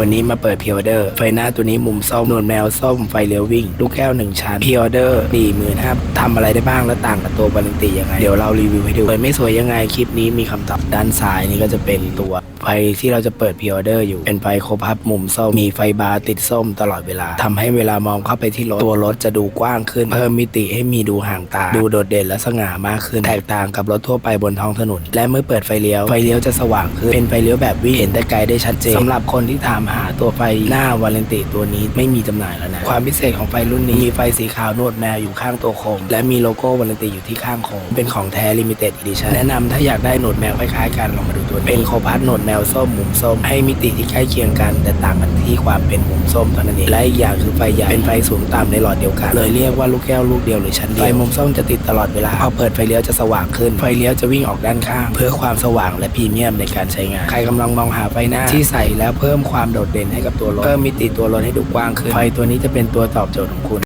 วันนี้มาเปิดพิออเดอร์ ไฟหน้าตัวนี้มุมส้มนวดแมวส้มไฟเลี้ยววิ่ง ลูกแก้วหนึ่งชั้นพิออเดอร์สี่หมื่นห้าทำอะไรได้บ้างและต่างกับตัวบาลันตียังไง เดี๋ยวเรารีวิวให้ดูสวยไม่สวยยังไงคลิปนี้มีคำตอบด้านซ้ายนี่ก็จะเป็นตัวไฟที่เราจะเปิดพิออเดอร์อยู่เป็นไฟโคพับมุมส้มมีไฟบาร์ติดส้มตลอดเวลาทำให้เวลามองเข้าไปที่รถตัวรถจะดูกว้างขึ้น เพิ่มมิติให้มีดูห่างตา ดูโดดเด่นและสง่ามากขึ้นแตกต่างกับรถทั่วไปบนท้องถนน และเมื่อเปิดไฟเลี้ยวไฟเลี้ยวจะสว่างขึ้นเป็นไฟเลี้ยวแบบวิ่งเห็นแต่ไกลได้ชัดเจนสำหรับคนที่ถามหาตัวไฟหน้าวาเลนติตัวนี้ไม่มีจำหน่ายแล้วนะ ความพิเศษของไฟรุ่นนี้มีไฟสีขาวนวดแมวอยู่ข้างตัวโคม และมีโลโก้วาเลนติอยู่ที่ข้างโคม เป็นของแท้ลิมิเต็ดอีดิชั่นแนะนำถ้าอยากได้หนวดแมวคล้ายๆกันลองมาดูตัวเป็นโคพัสหนวดแมวส้มมุมส้ม ให้มิติที่ใกล้เคียงกัน แต่ต่างกันที่ความเป็นมุมส้มเท่านั้นเองและอีกอย่างคือไฟใหญ่เป็นไฟสูงต่ำในหลอดเดียวกันเลยเรียกว่าลูกแก้วลูกเดียวหรือชั้นเดียวไฟมุมส้มจะติดตลอดเวลาพอเปิดไฟเลี้ยวจะสว่างขึ้นไฟเลี้ยวจะวิ่งออกด้านข้าง เพื่อความสว่างและพรีเมียมในการใช้งาน ใครกำลังมองหาไฟหน้าที่ใส่แล้วเพิ่มความโดดเด่นให้กับตัวรถเพิ่มมิติตัวรถให้ดูกว้างขึ้นไฟตัวนี้จะเป็นตัวตอบโจทย์ของคุณ